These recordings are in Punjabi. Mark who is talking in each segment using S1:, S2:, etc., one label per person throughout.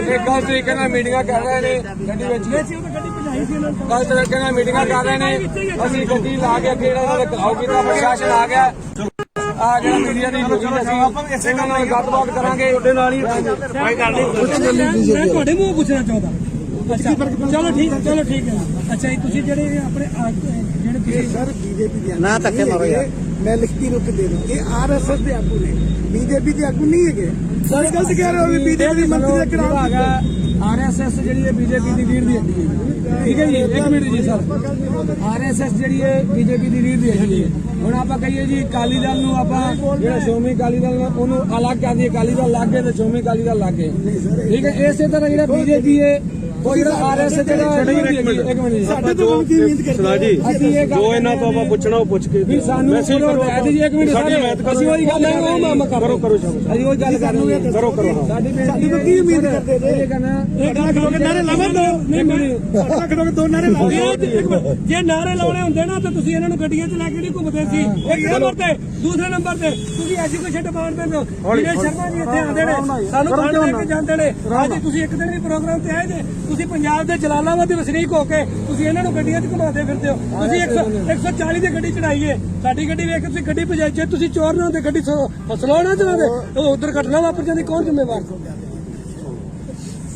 S1: ਇਹ ਗਲਤ ਤਰੀਕੇ ਨਾਲ ਮੀਟਿੰਗਾਂ ਕਰ ਰਹੇ ਨੇ ਗੱਡੀ ਵਿੱਚ। ਗਲਤ ਤਰੀਕੇ ਨਾਲ ਮੀਟਿੰਗਾਂ ਕਰ ਰਹੇ ਨੇ। ਅਸੀਂ ਗੱਡੀ ਲਾ ਕੇ ਅੱਗੇ ਜਿਹੜਾ ਇਹਨਾਂ ਨੇ ਘਾਉ ਕੀਤਾ ਪ੍ਰਸ਼ਾਸਨ ਆ ਗਿਆ। ਆ ਜਿਹੜਾ ਮੀਡੀਆ ਦੀ ਲੋਕੀ ਅਸੀਂ ਇਹਨਾਂ ਨਾਲ ਗੱਲਬਾਤ ਕਰਾਂਗੇ। ਤੁਹਾਡੇ ਨਾਲ ਹੀ
S2: ਕੋਈ ਗੱਲ ਨਹੀਂ। ਮੈਂ ਤੁਹਾਡੇ ਮੂੰਹ ਪੁੱਛਣਾ ਚਾਹੁੰਦਾ। ਅੱਛਾ ਚਲੋ ਠੀਕ ਹੈ ਚਲੋ ਠੀਕ ਹੈ। ਅੱਛਾ ਜੀ ਤੁਸੀਂ ਜਿਹੜੇ ਆਪਣੇ ਆ- ਜਿਹੜੇ ਤੁਸੀਂ
S3: ਸਰ ਬੀਜੇਪੀ ਦੇ ਨਾ ਧੱਕੇ ਮਾਰੋ ਯਾਰ। ਮੈਂ ਲਿਖਤੀ ਰੂਪ ਚ ਦੇ ਦੂੰ ਇਹ ਆਰਐਸਐਸ ਦੇ ਆਗੂ ਨੇ। ਬੀਜੇਪੀ ਦੇ ਆਗੂ ਨਹੀਂ ਹੈਗੇ। ਸਰ ਗਲਤ ਕਹਿ ਰਹੇ ਹੋ ਵੀ ਬੀਜੇਪੀ ਮੰਤਰੀ ਦਾ ਕਿਹੜਾ
S2: ਆਰਐਸਐਸ ਜਿਹੜੀ ਹੈ ਬੀਜੇਪੀ ਦੀ ਲੀਡ ਦੀ ਹੱਡੀ ਹੈ ਠੀਕ ਹੈ ਜੀ ਇੱਕ ਮਿੰਟ ਜੀ ਸਰ। ਆਰਐਸਐਸ ਜਿਹੜੀ ਹੈ ਬੀਜੇਪੀ ਦੀ ਲੀਡ ਦੀ ਹੱਡੀ ਹੈ ਹੁਣ ਆਪਾਂ ਕਹੀਏ ਜੀ ਅਕਾਲੀ ਦਲ ਨੂੰ ਆਪਾਂ ਜਿਹੜਾ ਸ਼੍ਰੋਮਣੀ ਅਕਾਲੀ ਦਲ ਨੂੰ ਉਹਨੂੰ ਅਲੱਗ ਕਰ ਦਈਏ। ਅਕਾਲੀ ਦਲ ਲੱਗ ਗਏ ਤੇ ਸ਼੍ਰੋਮਣੀ ਅਕਾਲੀ ਦਲ ਲੱਗ ਗਏ। ਠੀਕ ਹੈ ਇਸੇ ਤਰ੍ਹਾਂ ਜਿਹੜਾ ਬੀਜੇਪੀ ਹੈ ਉਹ ਜਿਹੜਾ ਆਰਐਸਐਸ ਜਿਹੜਾ। ਇੱਕ ਮਿੰਟ। ਜੀ।
S3: ਸਾਡੇ ਤੋਂ ਕੀ ਉਮੀਦ ਕਰਦੇ
S2: ਇਹ ਗੱਲ
S4: ਜੋ ਇਹਨਾਂ ਤੋਂ ਆਪਾਂ ਪੁੱਛਣਾ ਉਹ ਪੁੱਛ ਕੇ
S2: ਵੀ ਸਾਨੂੰ
S4: ਮੈਸੇਜ ਕਰੋ
S2: ਜੀ ਇੱਕ ਮਿੰਟ
S4: ਸਾਡੀ
S2: ਸਾਡੇ
S4: ਹਮਾਇਤ ਕਰੋ।
S2: ਅਸੀਂ ਉਹੀ ਗੱਲ ਹੈ ਉਹ ਮਾਮਾ ਕਰੋ ਕਰੋ ਅਸੀਂ ਉਹੀ ਗੱਲ ਕਰ ਰਹੇ ਹਾਂ।
S4: ਕਰੋ ਕਰੋ
S2: ਸਾਡੀ
S3: ਸਾਡੀ ਤੋਂ ਕੀ ਉਮੀਦ ਕਰਦੇ ਜੇ
S2: ਇਹ
S3: ਇੱਕ ਲੱਖ ਲੋਕ ਨਾਰੇ ਲਾਵਾਂ ਦੋ।
S2: ਨਹੀਂ ਨਹੀਂ
S3: ਇੱਕ ਲੱਖ ਲੋਕ ਦੋ ਨਾਰੇ ਲਾਵਾਂ
S2: ਜੇ ਨਾਰੇ ਲਾਉਣੇ ਹੁੰਦੇ ਨਾ ਤਾਂ ਤੁਸੀਂ ਇਹਨਾਂ ਨੂੰ ਗੱਡੀਆਂ 'ਚ ਲੈ ਕੇ ਨਹੀਂ ਘੁੰਮਦੇ ਸੀ। ਇੱਕ ਨੰਬਰ ਤੇ ਦੂਸਰੇ ਨੰਬਰ ਤੇ ਤੁਸੀਂ ਐਜੂਕੇਸ਼ਨ ਡਿਪਾਰਟਮੈਂਟ ਹੋ। ਵਿਜੇ ਸ਼ਰਮਾ ਜੀ ਇੱਥੇ ਆਉਂਦੇ ਨੇ। ਸਾਨੂੰ ਫੰਡ ਲੈ ਕੇ ਜਾਂਦੇ ਨੇ। ਅੱਜ ਤੁਸੀਂ ਇੱਕ ਦਿਨ ਵੀ ਪ੍ਰੋਗਰਾਮ ਤੇ ਆਏ ਜੇ ਤੁਸੀਂ ਪੰਜਾਬ ਦੇ ਜਲਾਲਾਬਾਦ ਦੇ ਵਸਨੀਕ ਹੋ ਕੇ ਤੁਸੀਂ ਇਹਨਾਂ ਨੂੰ ਗੱਡੀਆਂ 'ਚ ਘੁਮਾਉਂਦੇ ਫਿਰਦੇ ਹੋ। ਤੁਸੀਂ 100 140 ਦੀ ਗੱਡੀ ਚੜਾਈਏ। ਸਾਡੀ ਗੱਡੀ ਵੇਖ ਕੇ ਤੁਸੀਂ ਗੱਡੀ ਭਜਾਈ। ਜੇ ਤੁਸੀਂ ਚੋਰ ਨਾ ਹੁੰਦੇ ਗੱਡੀ ਸਲੋ ਨਾ ਚਲਾਉਂਦੇ ਉਹ ਉਧਰ ਘਟਨਾ ਵਾਪਰ ਜਾਂਦੀ। ਕੌਣ ਜ਼ਿੰਮੇਵਾਰ?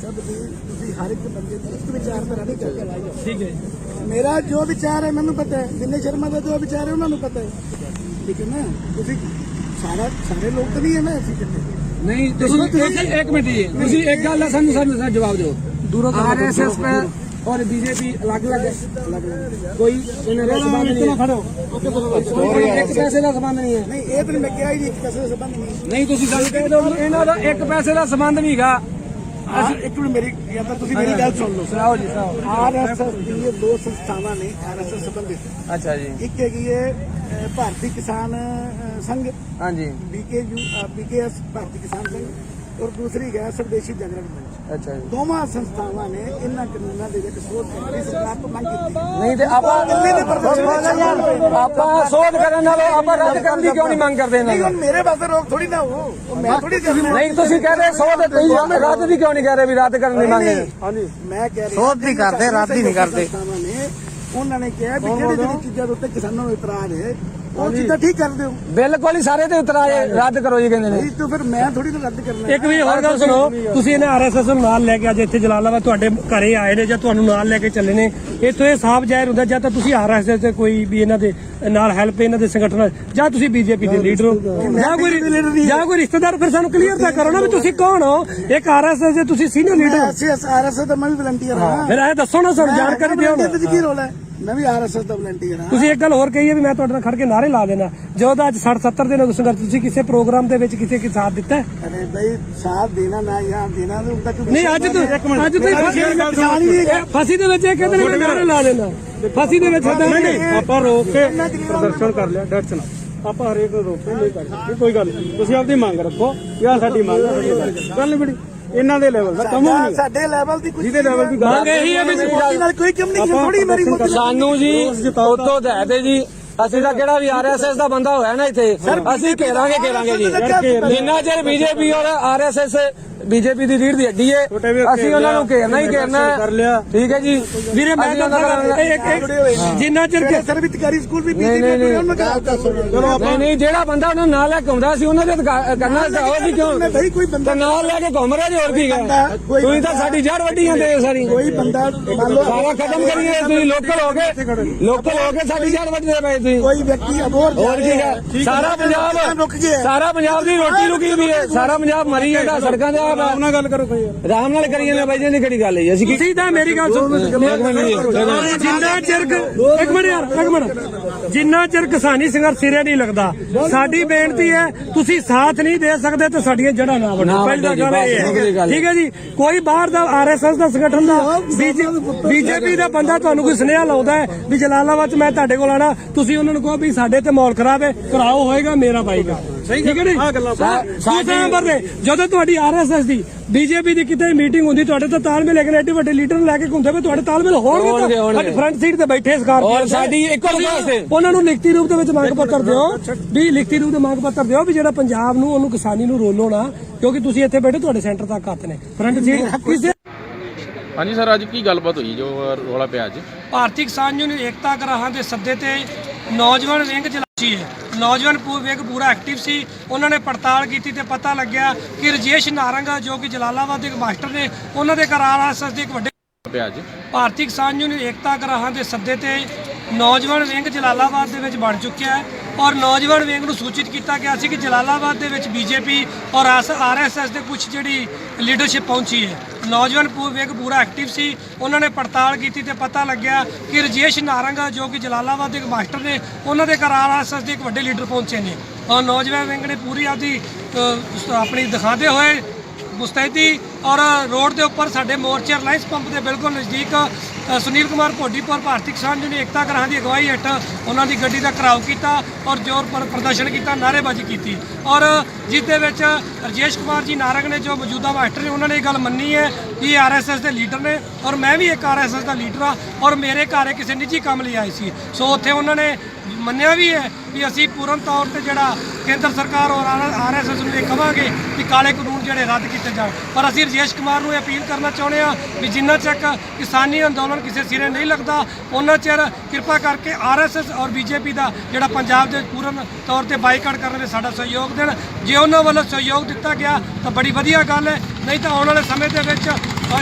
S3: ਸਭ ਤੁਸੀਂ ਹਰ ਇੱਕ ਬੰਦੇ ਦੀ ਇੱਕ ਵਿਚਾਰਧਾਰਾ ਨਹੀਂ ਕਰਕੇ ਲਾਈ
S2: ਠੀਕ ਹੈ ਜੀ।
S3: ਮੇਰਾ ਜੋ ਵਿਚਾਰ ਹੈ ਮੈਨੂੰ ਪਤਾ ਹੈ। ਵਿਨੇ ਸ਼ਰਮਾ ਦਾ ਜੋ ਵਿਚਾਰ ਹੈ ਉਹਨਾਂ ਨੂੰ ਪਤਾ ਹੈ। ਠੀਕ ਹੈ ਨਾ? ਤੁਸੀਂ ਸਾਰਾ ਸਾਰੇ ਲੋਕ ਤਾਂ ਨਹੀਂ ਹੈ ਨਾ ਅਸੀਂ ਕਿਤੇ
S2: ਨਹੀਂ ਤੁਸੀਂ ਇੱਕ ਮਿੰਟ ਜੀ। ਤੁਸੀਂ ਇੱਕ ਗੱਲ ਦਾ ਸਾਨੂੰ ਸਾਨੂੰ ਜਵਾਬ ਦਿਓ। ਦੂਰੋਂ ਆਰਐਸਐਸ पे और बीजेपी अलग अलग है कोई इन्हें संबंध नहीं है खड़ो कोई ਇੱਕ ਪੈਸੇ ਦਾ ਸੰਬੰਧ ਨਹੀਂ ਹੈ
S3: ਨਹੀਂ ਇਹ ਤਾਂ ਮੈਂ ਕਿਹਾ ਹੀ ਨਹੀਂ ਕਿਸੇ ਦਾ ਸੰਬੰਧ ਨਹੀਂ
S2: ਨਹੀਂ ਤੁਸੀਂ ਗੱਲ ਕਹਿ ਦਿਓ ਵੀ ਇਹਨਾਂ ਦਾ ਇੱਕ ਪੈਸੇ ਦਾ ਸੰਬੰਧ ਨਹੀਂ ਹੈਗਾ
S3: ਆਹ ਇੱਕ ਮਿੰਟ ਮੇਰੀ ਜਾਂ ਤਾਂ ਤੁਸੀਂ ਮੇਰੀ ਗੱਲ ਸੁਣ ਲਓ
S2: ਸੁਣਾਓ ਜੀ ਸੁਣਾਓ
S3: ਆਰਐਸਐਸ ਦੀ ਇਹ ਦੋ ਸੰਸਥਾਵਾਂ ਨੇ ਆਰਐਸਐਸ ਸੰਬੰਧਿਤ
S1: ਅੱਛਾ ਜੀ
S3: ਇੱਕ ਹੈਗੀ ਹੈ ਅਹ, ਭਾਰਤੀ ਕਿਸਾਨ ਅਹ, ਸੰਘ
S1: ਹਾਂਜੀ
S3: ਬੀਕੇਯੂ ਬੀਕੇਐਸ ਭਾਰਤੀ ਕਿਸਾਨ ਸੰਘ ਔਰ ਦੂਸਰੀ ਹੈ ਸਵਦੇਸ਼ੀ ਜਾਗਰਣ ਮੰਚ।
S1: ਅੱਛਾ ਜੀ।
S3: ਦੋਵਾਂ ਸੰਸਥਾਵਾਂ ਨੇ ਇਹਨਾਂ ਕਾਨੂੰਨਾਂ ਦੇ ਵਿੱਚ ਸੋਧ ਕਰਨ ਦੀ ਸਰਕਾਰ ਤੋਂ ਮੰਗ ਕੀਤੀ।
S1: ਨਹੀਂ ਤੇ ਆਪਾਂ
S3: ਦਿੱਲੀ ਦੇ ਪ੍ਰਦਰਸ਼ਨ
S1: ਆਪਾਂ ਸੋਧ ਕਰਨ ਨਾਲੋਂ ਆਪਾਂ ਰੱਦ ਕਰਨ ਦੀ ਕਿਉਂ ਨਹੀਂ ਮੰਗ ਕਰਦੇ ਇਹਨਾਂ
S3: ਨਹੀਂ ਮੇਰੇ ਪਾਸੇ ਰੋਕ ਥੋੜੀ ਨਾ ਹੋ ਉਹ ਮੈਂ ਥੋੜੀ
S1: ਨਹੀਂ ਤੁਸੀਂ ਕਹਿੰਦੇ ਸੋਧ ਤੁਸੀਂ ਰੱਦ ਦੀ ਕਿਉਂ ਨਹੀਂ ਕਹਿ ਰਹੇ ਵੀ ਰੱਦ ਕਰਨ ਦੀ ਮੰਗ ਹੈ?
S3: ਹਾਂਜੀ ਮੈਂ ਕਹਿ ਰਿਹਾ
S5: ਸੋਧ ਨਹੀਂ ਕਰਦੇ, ਰੱਦ ਹੀ ਨਹੀਂ ਕਰਦੇ।
S3: ਉਹਨਾਂ ਨੇ ਕਿਹਾ ਵੀ ਜਿਹੜੀ ਜਿਹੜੀ ਚੀਜ਼ਾਂ ਦੇ ਉੱਤੇ ਕਿਸਾਨਾਂ ਨੂੰ ਇਤਰਾਜ਼ ਹੈ। ਉਹ ਚੀਜ਼ਾਂ ਠੀਕ ਕਰ ਦਿਓ
S1: ਬਿਲਕੁਲ ਹੀ ਸਾਰੇ ਤੇ ਉਤਰਾਏ ਰੱਦ ਕਰੋ ਜੀ ਕਹਿੰਦੇ ਨੇ।
S3: ਨਹੀਂ ਤਾਂ ਫਿਰ ਮੈਂ ਥੋੜੀ ਨਾ ਰੱਦ ਕਰਨਾ।
S2: ਇੱਕ ਵੀ ਹੋਰ ਗੱਲ ਸੁਣੋ ਤੁਸੀਂ ਇਹਨਾਂ ਆਰਐਸਐਸ ਨੂੰ ਨਾਲ ਲੈ ਕੇ ਅੱਜ ਇੱਥੇ ਜਲਾਲਾਬਾਦ ਤੁਹਾਡੇ ਘਰੇ ਆਏ ਨੇ ਜਾਂ ਤੁਹਾਨੂੰ ਨਾਲ ਲੈ ਕੇ ਚੱਲੇ ਨੇ। ਇੱਥੋਂ ਇਹ ਸਾਫ਼ ਜ਼ਾਹਿਰ ਹੁੰਦਾ ਜਾਂ ਤਾਂ ਤੁਸੀਂ ਆਰਐਸਐਸ ਦੇ ਕੋਈ ਵੀ ਇਹਨਾਂ ਦੇ ਨਾਲ ਹੈਲਪ ਇਹਨਾਂ ਦੇ ਸੰਗਠਨ ਨਾਲ, ਜਾਂ ਤੁਸੀਂ ਬੀਜੇਪੀ ਦੇ ਲੀਡਰ ਹੋ। ਜਾਂ ਕੋਈ ਜਾਂ ਕੋਈ ਰਿਸ਼ਤੇਦਾਰ ਫਿਰ ਸਾਨੂੰ ਕਲੀਅਰ ਤਾਂ ਕਰੋ ਨਾ ਵੀ ਤੁਸੀਂ ਕੌਣ ਹੋ। ਇੱਕ ਆਰਐਸਐਸ ਦੇ ਤੁਸੀਂ ਸੀਨੀਅਰ ਲੀਡਰ ਹੋ।
S3: ਆਰਐਸਐਸ ਦਾ ਮੈਂ ਵੀ ਵਲੰਟੀਅਰ ਹਾਂ।
S2: ਫਿਰ ਇਹ ਦੱਸੋ ਨਾ ਸਾਨੂੰ ਜਾਣਕਾਰੀ ਦਿਓ ਨਾ।
S3: ਕੀ ਰੋਲ ਹੈ? ਮੈਂ ਵੀ ਆਰਐਸਐਸ ਦਾ ਵਲੰਟੀਅਰ ਹਾਂ।
S2: ਤੁਸੀਂ ਇੱਕ ਗੱਲ ਹੋਰ ਕਹੀ ਹੈ ਵੀ ਮੈਂ ਤੁਹਾਡੇ ਨਾਲ ਖੜ ਕੇ ਨਾਰੇ ਲਾ ਦੇਣਾ। ਜਦੋਂ ਦਾ ਅੱਜ 60 70 ਦਿਨ ਹੋ ਗਏ ਤੁਸੀਂ ਕਿਸੇ ਪ੍ਰੋਗਰਾਮ ਦੇ ਵਿੱਚ ਕਿਸੇ ਕੇ ਸਾਥ ਦਿੱਤਾ ਹੈ?
S3: ਅਰੇ ਬਈ ਸਾਥ ਦੇਣਾ ਨਾ ਜਾਂ ਦੇਣਾ ਤੇ
S2: ਨਹੀਂ ਅੱਜ ਤੋਂ ਅੱਜ। ਫਸੀ ਦੇ ਵਿੱਚ ਇਹ ਕਹਿੰਦੇ ਨੇ ਮੈਂ ਨਾਰੇ ਲਾ ਦੇਣਾ। ਫਸੀ ਦੇ ਵਿੱਚ
S4: ਆਪਾਂ ਰੋਕ ਕੇ ਪ੍ਰਦਰਸ਼ਨ ਕਰ ਲਿਆ ਡਰ ਚਲਾ ਆਪਾਂ ਹਰੇਕ ਨੂੰ ਰੋਕ ਕੇ ਨਹੀਂ ਕਰ ਸਕਦੇ ਕੋਈ ਗੱਲ ਨਹੀਂ। ਤੁਸੀਂ ਆਪਦੀ ਮੰਗ ਰੱਖੋ ਯਾ ਸਾਡੀ ਮੰਗ ਹੈ ਸਾਡੀ ਮੰਗ ਹੈ। ਗੱਲ ਨਹੀਂ ਬੜੀ ਇਹਨਾਂ ਦੇ ਲੈਵਲ ਦਾ ਕੰਮ
S3: ਸਾਡਾ-
S4: ਨਹੀਂ।
S3: ਸਾਡੇ ਲੈਵਲ ਦੀ ਕੁਝ
S4: ਜਿਹਦੇ ਲੈਵਲ ਦੀ ਗੱਲ
S2: ਮੰਗ ਇਹੀ ਹੈ ਵੀ
S3: ਨਾਲ ਕੋਈ ਕਮਿਊਨੀਕੇਸ਼ਨ ਥੋੜੀ ਮੇਰੀ।
S1: ਸਾਨੂੰ ਜੀ ਉਤੋਂ ਦੇ ਤੇ ਜੀ। ਅਸੀਂ ਤਾਂ ਕਿਹੜਾ ਵੀ ਆਰਐਸਐਸ ਦਾ ਬੰਦਾ ਹੋਇਆ ਨਾ ਇੱਥੇ ਅਸੀਂ ਘੇਰਾਂਗੇ ਘੇਰਾਂਗੇ ਜੀ। ਜਿੰਨਾ ਚਿਰ ਬੀਜੇਪੀ ਔਰ ਆਰਐਸਐਸ ਬੀਜੇਪੀ ਦੀ ਰੀੜ ਦੀ ਹੱਡੀ ਹੈ ਅਸੀਂ ਉਹਨਾਂ ਨੂੰ ਘੇਰਨਾ ਹੀ ਘੇਰਨਾ
S4: ਕਰ
S1: ਹੈ।
S4: ਲਿਆ।
S1: ਠੀਕ ਹੈ ਜੀ।
S2: ਵੀਰੇ ਮੈਂ ਤਾਂ ਜਿੰਨਾ ਚਿਰ
S3: ਜਿਹੜੇ ਸਰਵਿਤਕਾਰੀ ਸਕੂਲ ਵੀ
S1: ਨਹੀਂ,
S3: ਬੀਜੇਪੀ
S1: ਨਹੀਂ,
S3: ਦੇ ਉਹਨਾਂ ਗੱਲ
S1: ਨਹੀਂ ਨਹੀਂ ਜਿਹੜਾ ਬੰਦਾ ਉਹਨੂੰ ਨਾਲ ਲੈ ਕੇ ਆਉਂਦਾ ਸੀ ਉਹਨਾਂ ਦੇ ਕਰਨਾ ਚਾਹੋ ਜੀ ਕਿਉਂ? ਨਾਲ ਲੈ ਕੇ ਘੁੰਮ ਰਿਹਾ ਜੀ ਹੋਰ ਕੀ
S3: ਕੋਈ
S1: ਤੁਸੀਂ ਤਾਂ ਸਾਡੀ ਜੜ ਵੱਡੀ ਜਾਂਦੇ ਹੋ ਸਾਰੀ।
S3: ਕੋਈ ਬੰਦਾ
S1: ਸਾਰਾ ਖਤਮ ਕਰੀਏ ਤੁਸੀਂ ਲੋਕਲ ਹੋ ਗਏ ਲੋਕਲ ਹੋ ਕੇ ਸਾਡੀ ਜੜ ਵੱਢਦੇ ਪਏ ਤੁਸੀਂ
S3: ਕੋਈ ਵਿਅਕਤੀ ਅਬੋਰ
S1: ਹੋਰ ਕੀ ਹੈ। ਸਾਰਾ ਪੰਜਾਬ
S3: ਰੁਕ ਗਿਆ
S1: ਸਾਰਾ ਪੰਜਾਬ ਦੀ ਰੋਟੀ ਰੁਕੀ ਵੀ ਹੈ। ਸਾਰਾ ਪੰਜਾਬ ਮਰੀ ਜਾਂਦਾ ਸੜਕਾਂ ਤੇ ਆ
S4: ਨਾਲ ਗੱਲ ਕਰੋ ਕੋਈ
S1: ਆਰਾਮ ਨਾਲ ਕਰੀ ਜਾਂਦੇ ਬਾਈ ਜੀ ਦੀ ਕਿਹੜੀ ਗੱਲ ਹੈ? ਅਸੀਂ ਕੀ
S2: ਤੁਸੀਂ ਤਾਂ ਮੇਰੀ ਗੱਲ ਸੁਣੋ। ਜਿੰਨਾ ਚਿਰ ਇੱਕ ਮਿੰਟ ਯਾਰ ਇੱਕ ਮਿੰਟ। ਜਿੰਨਾ ਚਿਰ ਕਿਸਾਨੀ ਸੰਘਰਸ਼ ਸਿਰੇ ਨਹੀਂ ਲੱਗਦਾ ਸਾਡੀ ਬੇਨਤੀ ਹੈ ਤੁਸੀਂ ਸਾਥ ਨਹੀਂ ਦੇ ਸਕਦੇ ਤਾਂ ਸਾਡੀਆਂ ਜੜ੍ਹਾਂ ਨਾ
S1: ਨਾ
S2: ਪਹਿਲੀ ਗੱਲ ਇਹ ਹੈ। ਠੀਕ ਹੈ ਜੀ ਕੋਈ ਬਾਹਰ ਦਾ ਆਰਐਸਐਸ ਦਾ ਸੰਗਠਨ ਦਾ ਬੀਜੇਪੀ ਦਾ ਬੰਦਾ ਤੁਹਾਨੂੰ ਕੋਈ ਸੁਨੇਹਾ ਲਾਉਂਦਾ ਹੈ ਵੀ ਜਲਾਲਾਬਾਦ ਚ ਮੈਂ ਤੁਹਾਡੇ ਕੋਲ ਆਣਾ ਤੁਸੀਂ ਉਹਨਾਂ ਨੂੰ ਕਹੋ ਵੀ ਸਾਡੇ ਤੇ ਮੌਲ ਖਰਾਬ ਹੈ ਕਰਾਓ ਹੋਏਗਾ ਮੇਰਾ ਬਾਈਗਾ ਠੀਕ ਹੈ ਨਹੀਂ
S4: ਆਹ ਗੱਲਾਂ
S2: ਦੂਸਰੇ ਨੰਬਰ ਤੇ ਜਦੋਂ ਤੁਹਾਡੀ ਆਰਐਸਐਸ ਦੀ ਬੀਜੇਪੀ ਦੀ ਕਿਤੇ ਮੀਟਿੰਗ ਹੁੰਦੀ ਤੁਹਾਡੇ ਤਾਂ ਤਾਲਮੇਲ ਲੇਕਿਨ ਐਡੇ ਵੱਡੇ ਲੀਡਰ ਨੂੰ ਲੈ ਕੇ ਘੁੰਮਦੇ ਪਏ ਤੁਹਾਡੇ ਤਾਲਮੇਲ
S1: ਹੋਣਗੇ।
S2: ਅੱਜ ਫਰੰਟ ਸੀਟ ਤੇ ਬੈਠੇ ਸਕਾਰਪੀਓ
S1: ਔਰ ਸਾਡੀ ਇੱਕੋ ਰਿਕੁਐਸਟ ਹੈ
S2: ਉਹਨਾਂ ਨੂੰ ਲਿਖਤੀ ਰੂਪ ਦੇ ਵਿੱਚ ਮੰਗ ਪੱਤਰ ਦਿਓ ਵੀ ਲਿਖਤੀ ਰੂਪ ਦੇ ਮੰਗ ਪੱਤਰ ਦਿਓ ਵੀ ਜਿਹੜਾ ਪੰਜਾਬ ਨੂੰ ਉਹਨੂੰ ਕਿਸਾਨੀ ਨੂੰ ਰੋਲੋ ਨਾ ਕਿਉਂਕਿ ਤੁਸੀਂ ਇੱਥੇ ਬੈਠੇ ਤੁਹਾਡੇ ਸੈਂਟਰ ਤੱਕ ਹੱਥ ਨੇ। ਫਰੰਟ ਸੀਟ ਕਿਸੇ
S5: ਹਾਂਜੀ ਸਰ ਅੱਜ ਕੀ ਗੱਲਬਾਤ ਹੋਈ ਜੋ ਰੌਲਾ ਪਿਆ ਅੱਜ?
S2: ਭਾਰਤੀ ਕਿਸਾਨ ਯੂਨੀਅਨ ਏਕਤਾ ਗਰਾਹਾਂ ਦੇ ਸੱਦੇ ਤੇ ਨੌਜਵਾਨ ਵਿੰਗ ਚਲਾਚੀ ਹੈ। ਨੌਜਵਾਨ ਪੂ- ਵਿੰਗ ਪੂਰਾ ਐਕਟਿਵ ਸੀ। ਉਹਨਾਂ ਨੇ ਪੜਤਾਲ ਕੀਤੀ ਤੇ ਪਤਾ ਲੱਗਿਆ ਕਿ ਰਜੇਸ਼ ਨਾਰੰਗ ਜੋ ਕਿ ਜਲਾਲਾਬਾਦ ਦੇ ਇੱਕ ਮਾਸਟਰ ਨੇ ਉਹਨਾਂ ਦੇ ਘਰ ਆਰਐਸਐਸ ਦੇ ਇੱਕ ਵੱਡੇ
S5: ਪਿਆ
S2: ਭਾਰਤੀ ਕਿਸਾਨ ਯੂਨੀਅਨ ਏਕਤਾ ਗਰਾਹਾਂ ਦੇ ਸੱਦੇ ਤੇ ਨੌਜਵਾਨ ਵਿੰਗ ਜਲਾਲਾਬਾਦ ਦੇ ਵਿੱਚ ਬਣ ਚੁੱਕਿਆ ਹੈ ਔਰ ਨੌਜਵਾਨ ਵਿੰਗ ਨੂੰ ਸੂਚਿਤ ਕੀਤਾ ਗਿਆ ਸੀ ਕਿ ਜਲਾਲਾਬਾਦ ਦੇ ਵਿੱਚ ਬੀਜੇਪੀ ਔਰ ਆਰਐਸਐਸ ਦੇ ਕੁਝ ਜਿਹੜੀ ਲੀਡਰਸ਼ਿਪ ਪਹੁੰਚੀ ਹੈ। ਨੌਜਵਾਨ ਪੂ- ਵਿੰਗ ਪੂਰਾ ਐਕਟਿਵ ਸੀ। ਉਹਨਾਂ ਨੇ ਪੜਤਾਲ ਕੀਤੀ ਤੇ ਪਤਾ ਲੱਗਿਆ ਕਿ ਰਜੇਸ਼ ਨਾਰੰਗਾ, ਜੋ ਕਿ ਜਲਾਲਾਬਾਦ ਦੇ ਇੱਕ ਮਾਸਟਰ ਨੇ, ਉਹਨਾਂ ਦੇ ਘਰ ਆਰਐਸਐਸ ਦੇ ਇੱਕ ਵੱਡੇ ਲੀਡਰ ਪਹੁੰਚੇ ਨੇ। ਔਰ ਨੌਜਵਾਨ ਵਿੰਗ ਨੇ ਪੂਰੀ ਆਪਦੀ ਆਪਣੀ ਦਿਖਾਉਂਦੇ ਹੋਏ ਮੁਸਤੈਦੀ ਔਰ ਰੋਡ ਦੇ ਉੱਪਰ ਸਾਡੇ ਮੋਰਚੇ ਰਿਲਾਇੰਸ ਪੰਪ ਦੇ ਬਿਲਕੁਲ ਨਜ਼ਦੀਕ ਸੁਨੀਲ ਕੁਮਾਰ ਭੋਡੀਪੁਰ ਭਾਰਤੀ ਕਿਸਾਨ ਯੂਨੀਅਨ ਏਕਤਾ ਗ੍ਰਾਹਾਂ ਦੀ ਅਗਵਾਈ ਹੇਠ ਉਹਨਾਂ ਦੀ ਗੱਡੀ ਦਾ ਘਰਾਓ ਕੀਤਾ ਔਰ ਜ਼ੋਰ ਪਰ, ਪ੍ਰਦਰਸ਼ਨ ਕੀਤਾ, ਨਾਅਰੇਬਾਜ਼ੀ ਕੀਤੀ। ਔਰ ਜਿਸ ਦੇ ਵਿੱਚ ਰਜੇਸ਼ ਕੁਮਾਰ ਜੀ ਨਾਰਗ ਨੇ ਜੋ ਮੌਜੂਦਾ ਮਾਸਟਰ ਨੇ, ਉਹਨਾਂ ਨੇ ਇਹ ਗੱਲ ਮੰਨੀ ਹੈ ਕਿ ਇਹ ਆਰਐਸਐਸ ਦੇ ਲੀਡਰ ਨੇ ਔਰ ਮੈਂ ਵੀ ਇੱਕ ਆਰਐਸਐਸ ਦਾ ਲੀਡਰ ਆ ਔਰ ਮੇਰੇ ਘਰ ਕਿਸੇ ਨਿੱਜੀ ਕੰਮ ਲਈ ਆਏ ਸੀ। ਸੋ ਉੱਥੇ ਉਹਨਾਂ ਨੇ ਮੰਨਿਆ ਵੀ ਹੈ ਵੀ ਅਸੀਂ ਪੂਰਨ ਤੌਰ ਤੇ ਜਿਹੜਾ ਕੇਂਦਰ ਸਰਕਾਰ ਔਰ ਆਰਐਸਐਸ ਨੂੰ ਇਹ ਕਵਾਂਗੇ ਕਿ ਕਾਲੇ ਕਾਨੂੰਨ ਜਿਹੜੇ ਰੱਦ ਕੀਤੇ ਜਾਣ। ਪਰ ਅਸੀਂ ਰਜੇਸ਼ ਕੁਮਾਰ ਨੂੰ ਇਹ ਅਪੀਲ ਕਰਨਾ ਚਾਹੁੰਦੇ ਹਾਂ ਵੀ ਜਿੰਨਾ ਚੱਕ ਕਿਸਾਨੀ ਅੰਦੋਲਨ ਕਿਸੇ ਸਿਰੇ ਨਹੀਂ ਲੱਗਦਾ, ਉਹਨਾਂ ਚਿਰ ਕਿਰਪਾ ਕਰਕੇ ਆਰਐਸਐਸ ਔਰ ਬੀਜੇਪੀ ਦਾ ਜਿਹੜਾ ਪੰਜਾਬ ਦੇ ਪੂਰਨ ਤੌਰ ਤੇ ਬਾਈਕਾਟ ਕਰਨ ਵਿੱਚ ਸਾਡਾ ਸਹਿਯੋਗ ਦੇਣ। ਜੇ ਉਹਨਾਂ ਵੱਲੋਂ ਸਹਿਯੋਗ ਦਿੱਤਾ ਗਿਆ, ਤਾਂ ਬੜੀ ਵਧੀਆ ਗੱਲ ਹੈ। ਨਹੀਂ ਤਾਂ ਆਉਣ ਵਾਲੇ ਸਮੇਂ ਦੇ ਵਿੱਚ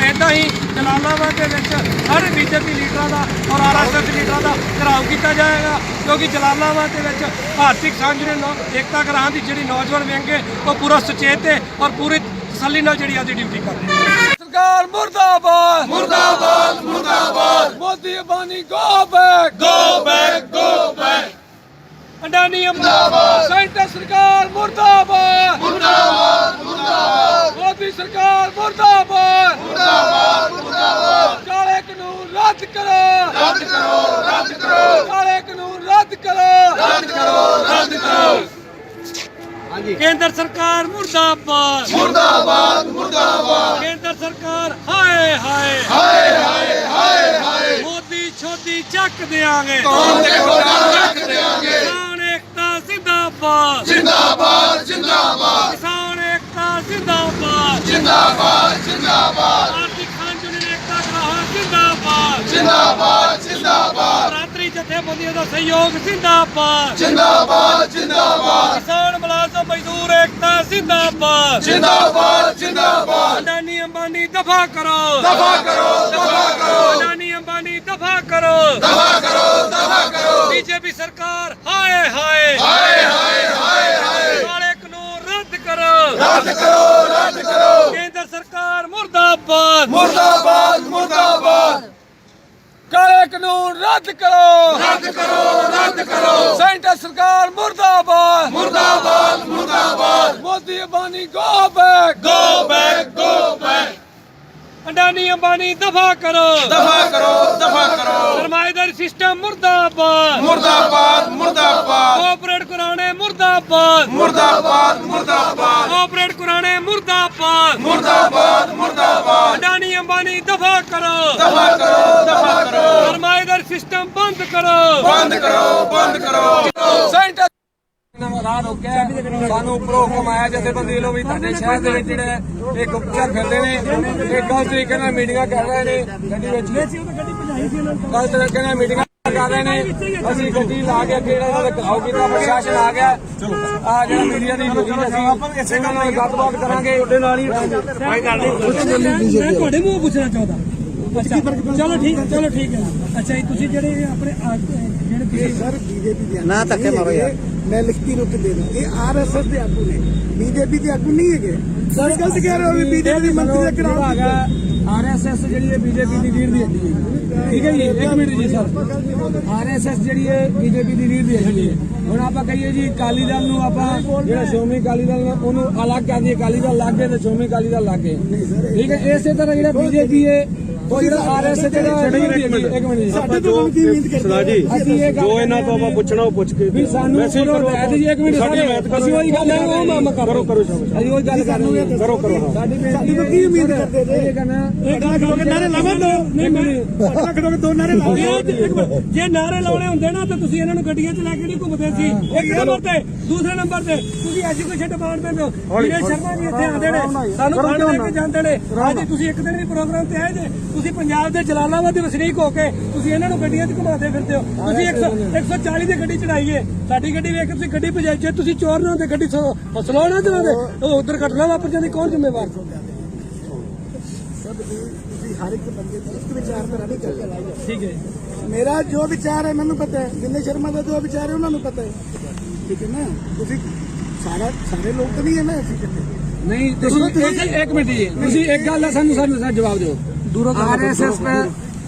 S2: ਇਦਾਂ ਹੀ ਜਲਾਲਾਬਾਦ ਦੇ ਵਿੱਚ ਸਾਰੇ ਬੀਜੇਪੀ ਲੀਡਰਾਂ ਦਾ ਔਰ ਆਰਐਸਐਸ ਲੀਡਰਾਂ ਦਾ ਘਰਾਓ ਕੀਤਾ ਜਾਏਗਾ। ਕਿਉਂਕਿ ਜਲਾਲਾਬਾਦ ਦੇ ਵਿੱਚ ਭਾਰਤੀ ਕਿਸਾਨ ਯੂਨੀਅਨ ਨੌ- ਏਕਤਾ ਗ੍ਰਾਹਾਂ ਦੀ ਜਿਹੜੀ ਨੌਜਵਾਨ ਵਿੰਗ ਹੈ, ਉਹ ਪੂਰਾ ਸੁਚੇਤ ਹੈ ਔਰ ਪੂਰੀ ਤਸੱਲੀ ਨਾਲ ਜਿਹੜੀ ਆਪਦੀ ਡਿਊਟੀ ਕਰ ਰਹੀ ਹੈ।
S1: ਸਰਕਾਰ ਮੁਰਦਾਬਾਦ। ਮੁਰਦਾਬਾਦ ਮੁਰਦਾਬਾਦ। Modi Abani go back go back go back
S2: Adani ਮੁਰਦਾਬਾਦ।
S1: ਸੈਂਟਰ ਸਰਕਾਰ ਮੁਰਦਾਬਾਦ। ਮੁਰਦਾਬਾਦ ਮੁਰਦਾਬਾਦ। ਮੋਦੀ ਸਰਕਾਰ ਮੁਰਦਾਬਾਦ। ਮੁਰਦਾਬਾਦ ਮੁਰਦਾਬਾਦ। ਕਾਲੇ ਕਾਨੂੰਨ ਰੱਦ ਕਰੋ। ਰੱਦ ਕਰੋ ਰੱਦ ਕਰੋ। ਕਾਲੇ ਕਾਨੂੰਨ ਰੱਦ ਕਰੋ। ਰੱਦ ਕਰੋ ਰੱਦ ਕਰੋ।
S2: ਕੇਂਦਰ ਸਰਕਾਰ ਮੁਰਦਾਬਾਦ।
S1: ਮੁਰਦਾਬਾਦ ਮੁਰਦਾਬਾਦ।
S2: ਕੇਂਦਰ ਸਰਕਾਰ ਹਾਏ ਹਾਏ।
S1: ਹਾਏ ਹਾਏ ਹਾਏ ਹਾਏ।
S2: ਮੋਦੀ ਛੋਦੀ ਚੱਕ ਦੇਾਂਗੇ
S1: ਕੌਣ ਦੇ ਗੋਡਾ ਰੱਖ ਦੇਾਂਗੇ
S2: ਕਿਸਾਨ ਏਕਤਾ ਜ਼ਿੰਦਾਬਾਦ।
S1: ਜਿੰਦਾਬਾਦ ਜਿੰਦਾਬਾਦ।
S2: ਕਿਸਾਨ ਏਕਤਾ ਜ਼ਿੰਦਾਬਾਦ।
S1: ਜਿੰਦਾਬਾਦ ਜਿੰਦਾਬਾਦ।
S2: ਭਾਰਤੀ ਖਾਨ ਯੂਨੀਅਨ ਏਕਤਾ ਗ੍ਰਾਹਾਂ ਜ਼ਿੰਦਾਬਾਦ।
S1: ਜਿੰਦਾਬਾਦ ਜਿੰਦਾਬਾਦ।
S2: ਜਥੇਬੰਦੀਆਂ ਦਾ ਸਹਿਯੋਗ ਜ਼ਿੰਦਾਬਾਦ।
S1: ਜਿੰਦਾਬਾਦ ਜਿੰਦਾਬਾਦ।
S2: ਕਿਸਾਨ ਮੁਲਾਜ਼ਮ ਮਜ਼ਦੂਰ ਏਕਤਾ ਜ਼ਿੰਦਾਬਾਦ।
S1: ਜਿੰਦਾਬਾਦ ਜਿੰਦਾਬਾਦ।
S2: ਅਡਾਨੀ ਅੰਬਾਨੀ ਦਫਾ ਕਰੋ।
S1: ਦਫਾ ਕਰੋ ਦਫਾ ਕਰੋ।
S2: ਅਡਾਨੀ ਅੰਬਾਨੀ ਦਫਾ ਕਰੋ।
S1: ਦਫਾ ਕਰੋ ਦਫਾ ਕਰੋ।
S2: ਬੀਜੇਪੀ ਸਰਕਾਰ ਹਾਏ ਹਾਏ।
S1: ਹਾਏ ਹਾਏ ਹਾਏ ਹਾਏ।
S2: ਕਾਲੇ ਕਾਨੂੰਨ ਰੱਦ ਕਰੋ।
S1: ਰੱਦ ਕਰੋ ਰੱਦ ਕਰੋ।
S2: ਕੇਂਦਰ ਸਰਕਾਰ ਮੁਰਦਾਬਾਦ।
S1: ਮੁਰਦਾਬਾਦ ਮੁਰਦਾਬਾਦ। ਕਾਲੇ ਕਾਨੂੰਨ ਰੱਦ ਕਰੋ। ਰੱਦ ਕਰੋ ਰੱਦ ਕਰੋ। ਸੈਂਟਰ ਸਰਕਾਰ ਮੁਰਦਾਬਾਦ। ਮੁਰਦਾਬਾਦ ਮੁਰਦਾਬਾਦ। Modi Abani go back go back go back
S2: Adani Ambani ਦਫਾ ਕਰੋ।
S1: ਦਫਾ ਕਰੋ ਦਫਾ ਕਰੋ।
S2: ਸਰਮਾਏਦਾਰੀ ਸਿਸਟਮ ਮੁਰਦਾਬਾਦ।
S1: ਮੁਰਦਾਬਾਦ ਮੁਰਦਾਬਾਦ।
S2: ਕੋਆਪਰੇਟ ਕੁਰਾਣੇ ਮੁਰਦਾਬਾਦ।
S1: ਮੁਰਦਾਬਾਦ ਮੁਰਦਾਬਾਦ।
S2: ਕੋਆਪਰੇਟ ਕੁਰਾਣੇ ਮੁਰਦਾਬਾਦ।
S1: ਮੁਰਦਾਬਾਦ ਮੁਰਦਾਬਾਦ।
S2: ਅਡਾਨੀ ਅੰਬਾਨੀ ਦਫਾ ਕਰੋ।
S1: ਦਫਾ ਕਰੋ ਦਫਾ ਕਰੋ।
S2: ਸਰਮਾਏਦਾਰੀ ਸਿਸਟਮ ਬੰਦ ਕਰੋ।
S1: ਬੰਦ ਕਰੋ ਬੰਦ ਕਰੋ। ਸੈਂਟਰ ਰਾਹ ਰੋਕਿਆ ਸਾਨੂੰ ਉੱਪਰੋਂ ਹੁਕਮ ਆਇਆ ਜਥੇਬੰਦੀ ਵੱਲੋਂ ਵੀ ਤੁਹਾਡੇ ਸ਼ਹਿਰ ਦੇ ਵਿੱਚ ਜਿਹੜੇ ਇਹ ਗੁਪਤਚਰ ਫਿਰਦੇ ਨੇ ਇਹ ਗਲਤ ਤਰੀਕੇ ਨਾਲ ਮੀਟਿੰਗਾਂ ਕਰ ਰਹੇ ਨੇ ਗੱਡੀ ਵਿੱਚ ਗਲਤ ਤਰੀਕੇ ਨਾਲ ਮੀਟਿੰਗਾਂ ਕਰ ਰਹੇ ਨੇ। ਅਸੀਂ ਗੱਡੀ ਲਾ ਕੇ ਅੱਗੇ ਇਹਨਾਂ ਦਾ ਘਾਉ ਕੀਤਾ ਪ੍ਰਸ਼ਾਸਨ ਆ ਗਿਆ। ਆ ਜਿਹੜਾ ਮੀਡੀਆ ਦੀ ਹੋਈ ਅਸੀਂ ਇਸੇ ਨਾਲ ਗੱਲਬਾਤ ਕਰਾਂਗੇ। ਤੁਹਾਡੇ ਨਾਲ ਹੀ
S2: ਮੈਂ ਤੁਹਾਡੇ ਮੂੰਹ ਪੁੱਛਣਾ ਚਾਹੁੰਦਾ। ਚਲੋ ਠੀਕ ਹੈ ਚਲੋ ਠੀਕ ਹੈ। ਅੱਛਾ ਜੀ ਤੁਸੀਂ ਜਿਹੜੇ ਆਪਣੇ ਜਿਹੜੇ ਤੁਸੀਂ
S3: ਸਰ ਬੀਜੇਪੀ ਦੇ ਨਾ ਧੱਕੇ ਮਾਰੋ ਯਾਰ। ਮੈਂ ਲਿਖਤੀ ਰੂਪ ਦੇ ਦੂੰ। ਇਹ ਆਰਐਸਐਸ ਦੇ ਆਗੂ ਨੇ। ਬੀਜੇਪੀ ਦੇ ਆਗੂ ਨਹੀਂ ਹੈਗੇ। ਸਰ ਗਲਤ ਕਹਿ ਰਹੇ ਹੋ ਵੀ ਬੀਜੇਪੀ ਦੀ ਮੰਤਰੀ ਦਾ ਘਰਾਓ ਕੀਤਾ।
S1: ਆਰਐਸਐਸ ਜਿਹੜੀ ਹੈ ਬੀਜੇਪੀ ਦੀ ਲੀਡ ਦੀ ਹੱਡੀ ਹੈ। ਠੀਕ ਹੈ ਜੀ ਇੱਕ ਮਿੰਟ ਜੀ ਸਰ। ਆਰਐਸਐਸ ਜਿਹੜੀ ਹੈ ਬੀਜੇਪੀ ਦੀ ਲੀਡ ਦੀ ਹੱਡੀ ਹੈ। ਹੁਣ ਆਪਾਂ ਕਹੀਏ ਜੀ ਅਕਾਲੀ ਦਲ ਨੂੰ ਆਪਾਂ ਜਿਹੜਾ ਸ਼੍ਰੋਮਣੀ ਅਕਾਲੀ ਦਲ ਨੂੰ ਉਹਨੂੰ ਅਲੱਗ ਕਰ ਦਈਏ। ਅਕਾਲੀ ਦਲ ਲੱਗ ਤੇ ਸ਼੍ਰੋਮਣੀ ਅਕਾਲੀ ਦਲ ਲੱਗ ਠੀਕ ਹੈ ਇਸੇ ਤਰ੍ਹਾਂ ਜਿਹੜਾ ਬੀਜੇਪੀ ਹੈ ਉਹ ਜਿਹੜਾ ਆਰਐਸਐਸ ਜਿਹੜਾ ਇੱਕ ਮਿੰਟ। ਜੀ
S3: ਸਾਡੇ ਤੋਂ ਹੁਣ ਕੀ ਉਮੀਦ ਕਰਦੇ
S4: ਸਦਾ ਜੀ
S1: ਅਸੀਂ ਇਹ ਗੱਲ
S4: ਜੋ ਇਹਨਾਂ ਤੋਂ ਆਪਾਂ ਪੁੱਛਣਾ ਉਹ ਪੁੱਛ ਕੇ
S1: ਵੀ ਸਾਨੂੰ
S4: ਮੈਸੇਜ
S1: ਕਰੋ
S4: ਕਰੋ
S1: ਜੀ ਇੱਕ ਮਿੰਟ
S4: ਸਾਡੀ ਮੈਥ ਕਰੋ।
S1: ਅਸੀਂ ਉਹੀ ਗੱਲ ਹੈ ਉਹ ਮਾਮ ਕਰੋ ਕਰੋ ਅਸੀਂ ਉਹੀ ਗੱਲ ਕਰ ਰਹੇ ਹਾਂ
S4: ਕਰੋ ਕਰੋ।
S1: ਸਾਡੀ
S3: ਸਾਡੇ ਤੋਂ ਕੀ ਉਮੀਦ ਕਰਦੇ ਨੇ
S1: ਇਹ ਕਰਨਾ
S3: ਇੱਕ ਲੱਖ ਲੋਕ ਨਾਰੇ ਲਾਵਾਂ ਦੋ। ਨਹੀਂ ਮੈਂ ਲੱਖ ਲੋਕ ਦੋ ਨਾਰੇ ਲਾਵਾਂ
S2: ਜੇ ਨਾਰੇ ਲਾਉਣੇ ਹੁੰਦੇ ਨਾ ਤਾਂ ਤੁਸੀਂ ਇਹਨਾਂ ਨੂੰ ਗੱਡੀਆਂ 'ਚ ਲੈ ਕੇ ਨਹੀਂ ਘੁੰਮਦੇ ਸੀ। ਇੱਕ ਨੰਬਰ ਤੇ ਦੂਸਰੇ ਨੰਬਰ ਤੇ ਤੁਸੀਂ ਐਜੂਕੇਸ਼ਨ ਡਿਪਾਰਟਮੈਂਟ ਹੋ। ਵੀਰੇ ਸ਼ਰਮਾ ਜੀ ਇੱਥੇ ਆਉਂਦੇ ਨੇ। ਸਾਨੂੰ ਫੰਡ ਲੈ ਕੇ ਜਾਂਦੇ ਨੇ। ਅੱਜ ਤੁਸੀਂ ਇੱਕ ਦਿਨ ਵੀ ਪ੍ਰੋਗਰਾਮ ਤੇ ਆਏ ਜੇ ਤੁਸੀਂ ਪੰਜਾਬ ਦੇ ਜਲਾਲਾਬਾਦ ਦੇ ਵਸਨੀਕ ਹੋ ਕੇ ਤੁਸੀਂ ਇਹਨਾਂ ਨੂੰ ਗੱਡੀਆਂ 'ਚ ਘੁਮਾਉਂਦੇ ਫਿਰਦੇ ਹੋ। ਤੁਸੀਂ 100 140 ਦੀ ਗੱਡੀ ਚੜਾਈਏ। ਸਾਡੀ ਗੱਡੀ ਵੇਖ ਕੇ ਤੁਸੀਂ ਗੱਡੀ ਭਜਾਈ ਜੇ ਤੁਸੀਂ ਚੋਰ ਨਾ ਹੁੰਦੇ ਗੱਡੀ ਸਲੋ ਨਾ ਚਲਾਉਂਦੇ ਉਹ ਉਧਰ ਘਟਨਾ ਵਾਪਰ ਜਾਂਦੀ ਕੌਣ ਜ਼ਿੰਮੇਵਾਰ?
S3: ਸਭ ਤੁਸੀਂ ਹਰ ਇੱਕ ਬੰਦੇ ਦੀ ਇੱਕ ਵਿਚਾਰਧਾਰਾ ਨਹੀਂ ਕਰਕੇ ਲਾਈ
S2: ਠੀਕ ਹੈ
S3: ਮੇਰਾ ਜੋ ਵਿਚਾਰ ਹੈ ਮੈਨੂੰ ਪਤਾ ਹੈ। ਜਿੰਨੇ ਸ਼ਰਮਾ ਦਾ ਜੋ ਵਿਚਾਰ ਹੈ ਉਹਨਾਂ ਨੂੰ ਪਤਾ ਹੈ। ਠੀਕ ਹੈ ਨਾ? ਤੁਸੀਂ ਸਾਰਾ ਸਾਰੇ ਲੋਕ ਤਾਂ ਨਹੀਂ ਹੈ ਨਾ ਅਸੀਂ ਕਿਤੇ
S1: ਨਹੀਂ ਤੁਸੀਂ ਇੱਕ- ਮਿੰਟ ਜੀ। ਤੁਸੀਂ ਇੱਕ ਗੱਲ ਦਾ ਸਾਨੂੰ ਸਾਨੂੰ ਜਵਾਬ ਦਿਓ। ਦੂਰੋਂ ਆਰਐਸਐਸ पे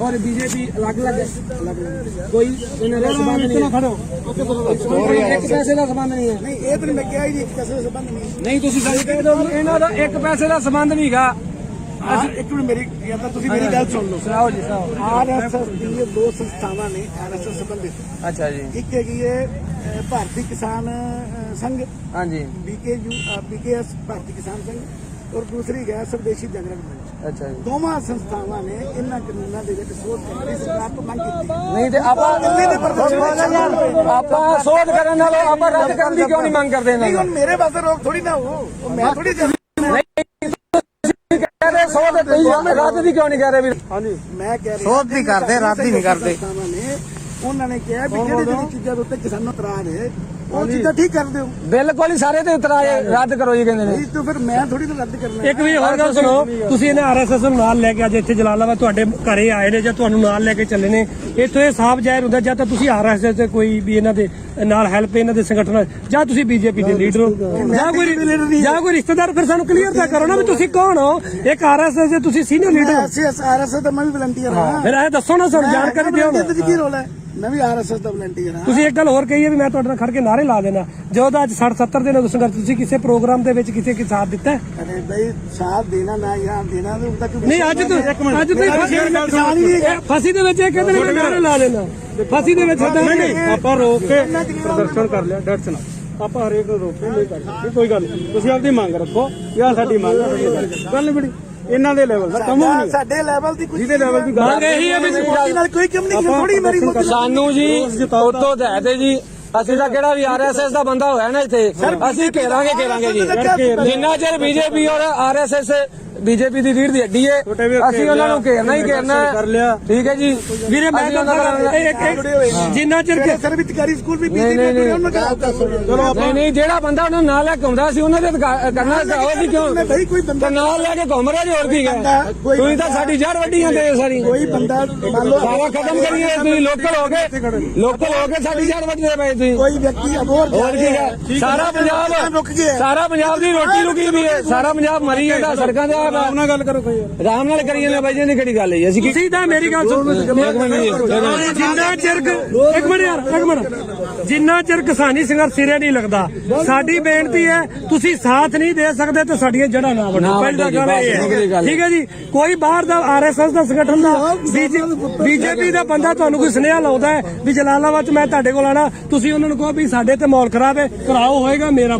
S1: और बीजेपी अलग अलग है अलग अलग कोई इन्हें संबंध नहीं है कोई एक पैसे ਦਾ ਸੰਬੰਧ ਨਹੀਂ ਹੈ
S3: ਨਹੀਂ ਇਹ ਤਾਂ ਮੈਂ ਕਿਹਾ ਹੀ ਨਹੀਂ ਕਿਸੇ ਦਾ ਸੰਬੰਧ ਨਹੀਂ
S1: ਨਹੀਂ ਤੁਸੀਂ ਗੱਲ ਕਹਿ ਦਿਓ ਇਹਨਾਂ ਦਾ ਇੱਕ ਪੈਸੇ ਦਾ ਸੰਬੰਧ ਨਹੀਂਗਾ
S3: ਅਸੀਂ ਇੱਕ ਮਿੰਟ ਮੇਰੀ ਜਾਂ ਤਾਂ ਤੁਸੀਂ ਮੇਰੀ ਗੱਲ ਸੁਣ ਲਓ
S1: ਸੁਣਾਓ ਜੀ ਸੁਣਾਓ
S3: ਆਰਐਸਐਸ ਦੀ ਇਹ ਦੋ ਸੰਸਥਾਵਾਂ ਨੇ ਆਰਐਸਐਸ ਸੰਬੰਧਿਤ
S1: ਅੱਛਾ ਜੀ
S3: ਇੱਕ ਹੈਗੀ ਹੈ ਅਹ, ਭਾਰਤੀ ਕਿਸਾਨ ਅਹ, ਸੰਘ
S1: ਹਾਂਜੀ
S3: ਬੀਕੇਯੂ ਬੀਕੇਐਸ ਭਾਰਤੀ ਕਿਸਾਨ ਸੰਘ ਔਰ ਦੂਸਰੀ ਹੈ ਸਵਦੇਸ਼ੀ ਜਾਗਰਣ ਮੰਚ
S1: ਅੱਛਾ ਜੀ।
S3: ਦੋਵਾਂ ਸੰਸਥਾਵਾਂ ਨੇ ਇਹਨਾਂ ਕਾਨੂੰਨਾਂ ਦੇ ਵਿੱਚ ਸੋਧ ਕਰਨ ਦੀ ਸਰਕਾਰ ਤੋਂ ਮੰਗ ਕੀਤੀ।
S1: ਨਹੀਂ ਤੇ ਆਪਾਂ
S3: ਦਿੱਲੀ ਦੇ ਪ੍ਰਦਰਸ਼ਨ
S1: ਆਪਾਂ ਸੋਧ ਕਰਨ ਨਾਲੋਂ ਆਪਾਂ ਰੱਦ ਕਰਨ ਦੀ ਕਿਉਂ ਨਹੀਂ ਮੰਗ ਕਰਦੇ ਇਹਨਾਂ
S3: ਹੁਣ ਮੇਰੇ ਪਾਸੇ ਰੋਕ ਥੋੜੀ ਨਾ ਹੋ। ਮੈਂ ਥੋੜੀ ਕਰ
S1: ਕਹਿ ਸੋਧ ਤੁਸੀਂ ਰੱਦ ਦੀ ਕਿਉਂ ਨਹੀਂ ਕਹਿ ਰਹੇ ਵੀ
S4: ਹਾਂਜੀ
S3: ਮੈਂ ਕਹਿ ਰਿਹਾ
S6: ਸੋਧ ਵੀ ਕਰਦੇ, ਰੱਦ ਹੀ ਨਹੀਂ ਕਰਦੇ।
S3: ਉਹਨਾਂ ਨੇ ਕਿਹਾ ਵੀ ਜਿਹੜੇ ਜਿਹੜੀ ਚੀਜ਼ਾਂ ਦੇ ਉੱਤੇ ਕਿਸਾਨਾਂ ਨੂੰ ਇਤਰਾਜ਼ ਹੈ। ਉਹ ਚੀਜ਼ਾਂ ਠੀਕ ਕਰ ਦਿਓ
S1: ਬਿਲਕੁਲ ਹੀ ਸਾਰੇ ਤੇ ਉਤਰਾਏ ਰੱਦ ਕਰੋ ਜੀ ਕਹਿੰਦੇ ਨੇ।
S3: ਨਹੀਂ ਤਾਂ ਫਿਰ ਮੈਂ ਥੋੜੀ ਤਾਂ ਰੱਦ ਕਰਨਾ।
S2: ਇੱਕ ਵੀ ਹੋਰ ਗੱਲ ਸੁਣੋ ਤੁਸੀਂ ਇਹਨੇ ਆਰਐਸਐਸ ਨੂੰ ਨਾਲ ਲੈ ਕੇ ਅੱਜ ਇੱਥੇ ਜਲਾਲਾਬਾਦ ਤੁਹਾਡੇ ਘਰੇ ਆਏ ਨੇ ਜਾਂ ਤੁਹਾਨੂੰ ਨਾਲ ਲੈ ਕੇ ਚੱਲੇ ਨੇ। ਇੱਥੋਂ ਇਹ ਸਾਫ਼ ਜ਼ਾਹਿਰ ਹੁੰਦਾ ਜਾਂ ਤਾਂ ਤੁਸੀਂ ਆਰਐਸਐਸ ਦੇ ਕੋਈ ਵੀ ਇਹਨਾਂ ਦੇ ਨਾਲ ਹੈਲਪ ਇਹਨਾਂ ਦੇ ਸੰਗਠਨ ਜਾਂ ਤੁਸੀਂ ਬੀਜੇਪੀ ਦੇ ਲੀਡਰ ਹੋ। ਜਾਂ ਕੋਈ ਜਾਂ ਕੋਈ ਰਿਸ਼ਤੇਦਾਰ ਫਿਰ ਸਾਨੂੰ ਕਲੀਅਰ ਤਾਂ ਕਰੋ ਨਾ ਵੀ ਤੁਸੀਂ ਕੌਣ ਹੋ। ਇੱਕ ਆਰਐਸਐਸ ਦੇ ਤੁਸੀਂ ਸੀਨੀਅਰ ਲੀਡਰ ਹੋ।
S3: ਐਸਐਸ ਆਰਐਸਐਸ ਦਾ ਮੈਂ ਵੀ ਵਲੰਟੀਅਰ ਹਾਂ।
S2: ਫਿਰ ਇਹ ਦੱਸੋ ਨਾ ਸਾਨੂੰ ਜਾਣਕਾਰੀ ਦਿਓ ਨਾ।
S3: ਕੀ ਰੋਲ ਹੈ? ਮੈਂ ਵੀ ਆਰਐਸਐਸ ਦਾ ਵਲੰਟੀਅਰ ਹਾਂ
S2: ਤੁਸੀਂ ਇੱਕ ਗੱਲ ਹੋਰ ਕਹੀ ਹੈ ਵੀ ਮੈਂ ਤੁਹਾਡੇ ਨਾਲ ਖੜ ਕੇ ਨਾਰੇ ਲਾ ਦੇਣਾ। ਜਦੋਂ ਦਾ ਅੱਜ 60 70 ਦਿਨ ਹੋ ਸੰਘਰਸ਼ ਤੁਸੀਂ ਕਿਸੇ ਪ੍ਰੋਗਰਾਮ ਦੇ ਵਿੱਚ ਕਿਸੇ ਕੇ ਸਾਥ ਦਿੱਤਾ ਹੈ?
S3: ਅਰੇ ਬਈ ਸਾਥ ਦੇਣਾ ਨਾ ਯਾਰ ਦੇਣਾ ਤੇ ਉਹਦਾ ਕੋਈ
S2: ਨਹੀਂ ਅੱਜ ਤੋਂ ਅੱਜ ਤੋਂ
S3: ਕਿਸਾਨ ਹੀ ਨਹੀਂ
S2: ਫਸੀ ਦੇ ਵਿੱਚ ਇਹ ਕਹਿੰਦੇ ਨੇ ਮੈਂ ਨਾਰੇ ਲਾ ਦੇਣਾ। ਫਸੀ ਦੇ ਵਿੱਚ
S4: ਨਹੀਂ ਆਪਾਂ ਰੋਕ ਕੇ ਪ੍ਰਦਰਸ਼ਨ ਕਰ ਲਿਆ ਡੈਟਸ ਨਾ ਆਪਾਂ ਹਰੇਕ ਨੂੰ ਰੋਕ ਕੇ ਨਹੀਂ ਕਰ ਸਕਦੇ। ਕੋਈ ਗੱਲ ਨਹੀਂ। ਤੁਸੀਂ ਆਪਦੀ ਮੰਗ ਰੱਖੋ ਯਾ ਸਾਡੀ ਮੰਗ। ਗੱਲ। ਨਹੀਂ ਬੜੀ ਇਹਨਾਂ ਦੇ ਲੈਵਲ ਦਾ ਕੰਮ ਨਹੀਂ
S3: ਸਾਡੇ ਲੈਵਲ ਦੀ ਕੁਝ
S4: ਜਿਹਦੇ ਲੈਵਲ ਦੀ ਗੱਲ
S2: ਇਹੀ ਹੈ ਵੀ
S3: ਮੋਦੀ ਨਾਲ ਕੋਈ ਕਮਿਊਨੀਕੇਸ਼ਨ ਥੋੜੀ ਮੇਰੀ
S1: ਸਾਨੂੰ ਜੀ ਉਤੋਂ ਦੇ ਦੇ ਜੀ। ਅਸੀਂ ਤਾਂ ਕਿਹੜਾ ਵੀ ਆਰਐਸਐਸ ਦਾ ਬੰਦਾ ਹੋਇਆ ਨਾ ਇੱਥੇ। ਅਸੀਂ ਘੇਰਾਂਗੇ ਘੇਰਾਂਗੇ ਜੀ। ਜਿੰਨਾ ਚਿਰ ਬੀਜੇਪੀ ਔਰ ਆਰਐਸਐਸ ਬੀਜੇਪੀ ਦੀ ਰੀੜ ਦੀ ਹੱਡੀ
S4: ਵੀਰ
S1: ਅਸੀਂ ਉਹਨਾਂ ਨੂੰ ਘੇਰਨਾ ਹੀ ਘੇਰਨਾ। ਹੈ।
S4: ਕਰ ਲਿਆ।
S1: ਠੀਕ ਹੈ ਜੀ।
S2: ਵੀਰੇ ਮੈਂ
S1: ਅਸੀਂ
S2: ਤਾਂ
S1: ਉਹਨਾਂ ਨਾਲ-
S2: ਇੱਕ ਇੱਕ ਜਿੰਨਾ ਚਿਰ
S3: ਜਿਹੜੇ ਸਰਵਿਤਕਾਰੀ ਸਕੂਲ ਵੀ ਬੀਜੇਪੀ ਦੇ ਉਹਨਾਂ ਦਾ
S4: ਚਲੋ ਆਪਾਂ
S1: ਨਹੀਂ ਨਹੀਂ ਜਿਹੜਾ ਬੰਦਾ ਉਹਨਾਂ ਨੂੰ ਨਾਲ ਲੈ ਕੇ ਆਉਂਦਾ ਸੀ ਉਹਨਾਂ ਦੇ ਕਰਨਾ ਚਾਹੋ ਸੀ ਕਿਉਂ? ਤੇ ਨਾਲ ਲੈ ਕੇ ਘੁੰਮ ਰਿਹਾ ਜੀ ਹੋਰ ਕੀ ਹੈ। ਤੁਸੀਂ ਤਾਂ ਸਾਡੀ ਜੜ ਵੱਡੀਆਂ ਤੇ ਸਾਰੀ।
S3: ਕੋਈ ਬੰਦਾ ਮੰਨ ਲਓ
S1: ਸਾਰਾ ਖਤਮ ਕਰੀਏ ਤੁਸੀਂ ਲੋਕਲ ਹੋ ਗਏ ਲੋਕਲ ਹੋ ਕੇ ਸਾਡੀ ਜੜ ਵੱਢਦੇ ਪਏ ਤੁਸੀਂ।
S3: ਕੋਈ ਵਿਅਕਤੀ ਜਾ
S1: ਹੋਰ ਕੀ ਹੈ? ਸਾਰਾ ਪੰਜਾਬ ਸਾਰਾ ਪੰਜਾਬ ਦੀ ਰੋਟੀ ਰੁਕੀ ਵੀ ਹੈ। ਸਾਰਾ ਪੰਜਾਬ ਮਰੀ ਜਾਂਦਾ ਸੜਕਾਂ ਤੇ ਆ
S4: ਆਪ ਨਾਲ ਗੱਲ ਕਰੋ ਕੋਈ ਯਾਰ।
S1: ਆਰਾਮ ਨਾਲ ਕਰੀ ਜਾਂਦੇ ਬਾਈ ਜੀ ਦੀ ਕਿਹੜੀ ਗੱਲ ਹੈ ਅਸੀਂ ਕੀ
S2: ਤੁਸੀਂ ਤਾਂ ਮੇਰੀ ਗੱਲ ਸੁਣੋ। ਜਿੰਨਾ ਚਿਰ ਕ- ਇੱਕ ਮਿੰਟ ਯਾਰ ਇੱਕ ਮਿੰਟ। ਜਿੰਨਾ ਚਿਰ ਕਿਸਾਨੀ ਸੰਘਰਸ਼ ਸਿਰੇ ਨਹੀਂ ਲੱਗਦਾ ਸਾਡੀ ਬੇਨਤੀ ਹੈ ਤੁਸੀਂ ਸਾਥ ਨਹੀਂ ਦੇ ਸਕਦੇ ਤਾਂ ਸਾਡੀਆਂ ਜੜ੍ਹਾਂ ਨਾ ਵੱਢੋ।
S1: ਨਾ
S2: ਪਹਿਲੀ ਤਾਂ
S1: ਵੱਢੋ
S2: ਗੱਲ
S1: ਜੀ,
S2: ਇਹ
S1: ਬਸ ਇਹ
S2: ਹੈ
S1: ਗੱਲ ਹੈ।
S2: ਠੀਕ ਹੈ ਜੀ? ਕੋਈ ਬਾਹਰ ਦਾ ਆਰਐਸਐਸ ਦਾ ਸੰਗਠਨ ਦਾ ਬੀਜੇਪੀ ਦਾ ਬੰਦਾ ਤੁਹਾਨੂੰ ਕੋਈ ਸੁਨੇਹਾ ਲਾਉਂਦਾ ਹੈ ਵੀ ਜਲਾਲਾਬਾਦ ਚ ਮੈਂ ਤੁਹਾਡੇ ਕੋਲ ਆਣਾ ਤੁਸੀਂ ਉਹਨਾਂ ਨੂੰ ਕਹੋ ਵੀ ਸਾਡੇ ਤੇ ਮਾਹੌਲ ਖਰਾਬ ਹੈ ਕਰਾਓ ਹੋਏਗਾ ਮੇਰਾ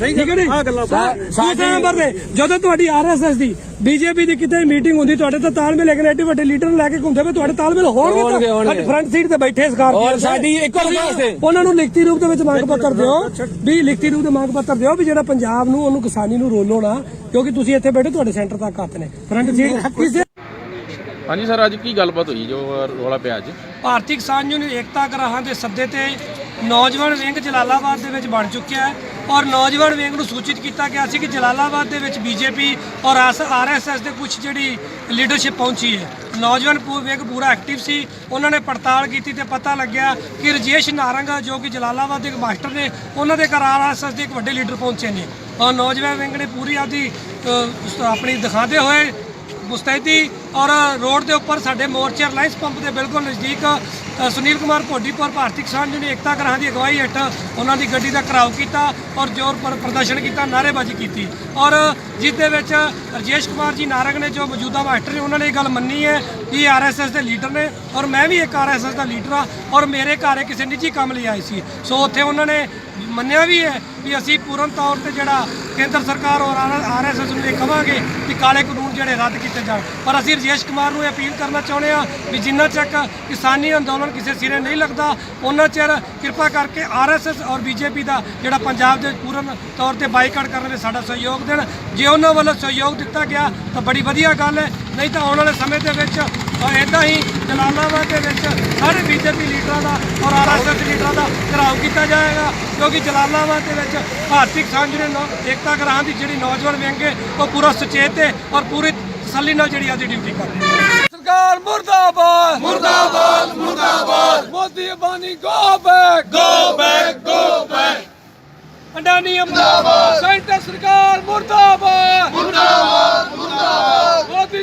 S2: ਬਾਈਕ ਠੀਕ ਹੈ ਜੀ
S4: ਆਹ ਗੱਲਾਂ
S2: ਦੂਸਰੇ ਨੰਬਰ ਤੇ ਜਦੋਂ ਤੁਹਾਡੀ ਆਰਐਸਐਸ ਦੀ ਬੀਜੇਪੀ ਦੀ ਕਿਤੇ ਮੀਟਿੰਗ ਹੁੰਦੀ ਤੁਹਾਡੇ ਤਾਂ ਤਾਲਮੇਲ ਲੇਕਿਨ ਐਡੇ ਵੱਡੇ ਲੀਡਰ ਨੂੰ ਲੈ ਕੇ ਘੁੰਮਦੇ ਪਏ ਤੁਹਾਡੇ ਤਾਲਮੇਲ
S1: ਹੋਣਗੇ,
S2: ਹੋਣਗੇ ਤਾਂ
S1: ਹੋਣਗੇ।
S2: ਅੱਜ ਫਰੰਟ ਸੀਟ ਤੇ ਬੈਠੇ ਸਕਾਰਪੀਓ
S1: ਔਰ ਸਾਡੀ ਇੱਕੋ ਵਾਸਤੇ।
S2: ਉਹਨਾਂ ਨੂੰ ਲਿਖਤੀ ਰੂਪ ਦੇ ਵਿੱਚ ਮੰਗ ਪੱਤਰ ਦਿਓ ਵੀ ਲਿਖਤੀ ਰੂਪ ਦੇ ਮੰਗ ਪੱਤਰ ਦਿਓ ਵੀ ਜਿਹੜਾ ਪੰਜਾਬ ਨੂੰ ਉਹਨੂੰ ਕਿਸਾਨੀ ਨੂੰ ਰੋਲੋ ਨਾ ਕਿਉਂਕਿ ਤੁਸੀਂ ਇੱਥੇ ਬੈਠੇ ਤੁਹਾਡੇ ਸੈਂਟਰ ਤੱਕ ਹੱਥ ਨੇ। ਫਰੰਟ ਸੀਟ ਕਿਸੇ
S5: ਹਾਂਜੀ ਸਰ ਅੱਜ ਕੀ ਗੱਲਬਾਤ ਹੋਈ ਜੋ ਰੌਲਾ ਪਿਆ ਅੱਜ?
S2: ਭਾਰਤੀ ਕਿਸਾਨ ਯੂਨੀਅਨ ਏਕਤਾ ਗਰਾਹਾਂ ਦੇ ਸੱਦੇ ਤੇ ਨੌਜਵਾਨ ਵਿੰਗ ਜਲਾਲਾਬਾਦ ਦੇ ਵਿੱਚ ਬਣ ਚੁੱਕਿਆ ਹੈ। ਔਰ ਨੌਜਵਾਨ ਵਿੰਗ ਨੂੰ ਸੂਚਿਤ ਕੀਤਾ ਗਿਆ ਸੀ ਕਿ ਜਲਾਲਾਬਾਦ ਦੇ ਵਿੱਚ ਬੀਜੇਪੀ ਔਰ ਆਰਐਸਐਸ ਦੇ ਕੁਝ ਜਿਹੜੀ ਲੀਡਰਸ਼ਿਪ ਪਹੁੰਚੀ ਹੈ। ਨੌਜਵਾਨ ਪੂ- ਵਿੰਗ ਪੂਰਾ ਐਕਟਿਵ ਸੀ, ਉਹਨਾਂ ਨੇ ਪੜਤਾਲ ਕੀਤੀ ਤੇ ਪਤਾ ਲੱਗਿਆ ਕਿ ਰਜੇਸ਼ ਨਾਰੰਗਾ ਜੋ ਕਿ ਜਲਾਲਾਬਾਦ ਦੇ ਇੱਕ ਮਾਸਟਰ ਨੇ, ਉਹਨਾਂ ਦੇ ਘਰ ਆਰਐਸਐਸ ਦੇ ਇੱਕ ਵੱਡੇ ਲੀਡਰ ਪਹੁੰਚੇ ਨੇ। ਔਰ ਨੌਜਵਾਨ ਵਿੰਗ ਨੇ ਪੂਰੀ ਆਪਦੀ ਆਪਣੀ ਦਿਖਾਉਂਦੇ ਹੋਏ ਮੁਸਤੈਦੀ ਔਰ ਰੋਡ ਦੇ ਉੱਪਰ ਸਾਡੇ ਮੋਰਚੇ ਰਿਲਾਇੰਸ ਪੰਪ ਦੇ ਬਿਲਕੁਲ ਨਜ਼ਦੀਕ ਸੁਨੀਲ ਕੁਮਾਰ ਭੋਡੀਪੁਰ ਭਾਰਤੀ ਕਿਸਾਨ ਯੂਨੀਅਨ ਏਕਤਾ ਗ੍ਰਾਹਾਂ ਦੀ ਅਗਵਾਈ ਹੇਠ ਉਹਨਾਂ ਦੀ ਗੱਡੀ ਦਾ ਘਰਾਓ ਕੀਤਾ ਔਰ ਜ਼ੋਰ ਪ੍ਰਦਰਸ਼ਨ ਕੀਤਾ, ਨਾਅਰੇਬਾਜ਼ੀ ਕੀਤੀ। ਔਰ ਜਿਸ ਦੇ ਵਿੱਚ ਰਜੇਸ਼ ਕੁਮਾਰ ਜੀ ਨਾਰਗ ਨੇ ਜੋ ਮੌਜੂਦਾ ਮਾਸਟਰ ਨੇ, ਉਹਨਾਂ ਨੇ ਇਹ ਗੱਲ ਮੰਨੀ ਹੈ ਕਿ ਆਰਐਸਐਸ ਦੇ ਲੀਡਰ ਨੇ ਔਰ ਮੈਂ ਵੀ ਇੱਕ ਆਰਐਸਐਸ ਦਾ ਲੀਡਰ ਆ ਔਰ ਮੇਰੇ ਘਰ ਕਿਸੇ ਨਿੱਜੀ ਕੰਮ ਲਈ ਆਏ ਸੀ। ਸੋ ਉੱਥੇ ਉਹਨਾਂ ਨੇ ਮੰਨਿਆ ਵੀ ਹੈ ਵੀ ਅਸੀਂ ਪੂਰਨ ਤੌਰ ਤੇ ਜਿਹੜਾ ਕੇਂਦਰ ਸਰਕਾਰ ਔਰ ਆਰਐਸਐਸ ਨੂੰ ਇਹ ਕਵਾਂਗੇ ਕਿ ਕਾਲੇ ਕਾਨੂੰਨ ਜਿਹੜੇ ਰੱਦ ਕੀਤੇ ਜਾਣ। ਪਰ ਅਸੀਂ ਰਜੇਸ਼ ਕੁਮਾਰ ਨੂੰ ਇਹ ਅਪੀਲ ਕਰਨਾ ਚਾਹੁੰਦੇ ਆ ਵੀ ਜਿੰਨਾ ਚੱਕ ਕਿਸਾਨੀ ਅੰਦੋਲਨ ਕਿਸੇ ਸਿਰੇ ਨਹੀਂ ਲੱਗਦਾ ਉਹਨਾਂ ਚਿਰ ਕਿਰਪਾ ਕਰਕੇ ਆਰਐਸਐਸ ਔਰ ਬੀਜੇਪੀ ਦਾ ਜਿਹੜਾ ਪੰਜਾਬ ਦੇ ਪੂਰਨ ਤੌਰ ਤੇ ਬਾਈਕਾਟ ਕਰਨ ਵਿੱਚ ਸਾਡਾ ਸਹਿਯੋਗ ਦੇਣ। ਜੇ ਉਹਨਾਂ ਵੱਲੋਂ ਸਹਿਯੋਗ ਦਿੱਤਾ ਗਿਆ ਤਾਂ ਬੜੀ ਵਧੀਆ ਗੱਲ ਹੈ, ਨਹੀਂ ਤਾਂ ਆਉਣ ਵਾਲੇ ਸਮੇਂ ਦੇ ਵਿੱਚ ਇਦਾਂ ਹੀ ਜਲਾਲਾਬਾਦ ਦੇ ਵਿੱਚ ਸਾਰੇ ਬੀਜੇਪੀ ਲੀਡਰਾਂ ਦਾ ਔਰ ਆਰਐਸਐਸ ਲੀਡਰਾਂ ਦਾ ਘਰਾਓ ਕੀਤਾ ਜਾਏਗਾ ਕਿਉਂਕਿ ਜਲਾਲਾਬਾਦ ਦੇ ਵਿੱਚ ਭਾਰਤੀ ਕਿਸਾਨ ਨੌ- ਏਕਤਾ ਗ੍ਰਾਹਾਂ ਦੀ ਜਿਹੜੀ ਨੌਜਵਾਨ ਵਿੰਗ ਹੈ ਉਹ ਪੂਰਾ ਸੁਚੇਤ ਹੈ ਔਰ ਪੂਰੀ ਤਸੱਲੀ ਨਾਲ ਜਿਹੜੀ ਆਦੀ ਡਿਊਟੀ ਕਰ ਰਹੀ ਹੈ।
S1: ਸਰਕਾਰ ਮੁਰਦਾਬਾਦ। ਮੁਰਦਾਬਾਦ ਮੁਰਦਾਬਾਦ। Modi Abani go back go back go back
S2: Adani Ahmadabad
S1: center ਸਰਕਾਰ ਮੁਰਦਾਬਾਦ ਮੁਰਦਾਬਾਦ। ਮੁਰਦਾਬਾਦ।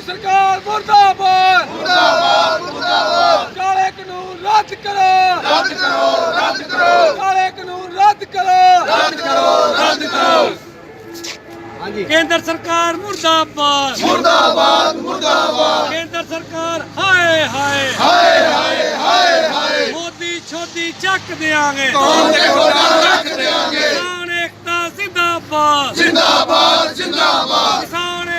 S1: ਸਰਕਾਰ ਮੁਰਦਾਬਾਦ। ਮੁਰਦਾਬਾਦ ਮੁਰਦਾਬਾਦ। ਕਾਲੇ ਕਾਨੂੰਨ ਰੱਦ ਕਰੋ। ਰੱਦ ਕਰੋ ਰੱਦ ਕਰੋ। ਕਾਲੇ ਕਾਨੂੰਨ ਰੱਦ ਕਰੋ। ਰੱਦ ਕਰੋ ਰੱਦ ਕਰੋ।
S2: ਕੇਂਦਰ ਸਰਕਾਰ ਮੁਰਦਾਬਾਦ। ਮੁਰਦਾਬਾਦ ਮੁਰਦਾਬਾਦ। ਕੇਂਦਰ ਸਰਕਾਰ ਹਾਏ ਹਾਏ। ਹਾਏ ਹਾਏ ਹਾਏ ਹਾਏ। ਮੋਦੀ ਛੋਦੀ ਚੱਕ ਦੇਾਂਗੇ ਕੌਣ ਦੇ ਗੋਡਾ ਰੱਖ ਦੇਾਂਗੇ ਕਿਸਾਨ ਏਕਤਾ ਜ਼ਿੰਦਾਬਾਦ। ਜ਼ਿੰਦਾਬਾਦ ਜ਼ਿੰਦਾਬਾਦ। ਕਿਸਾਨ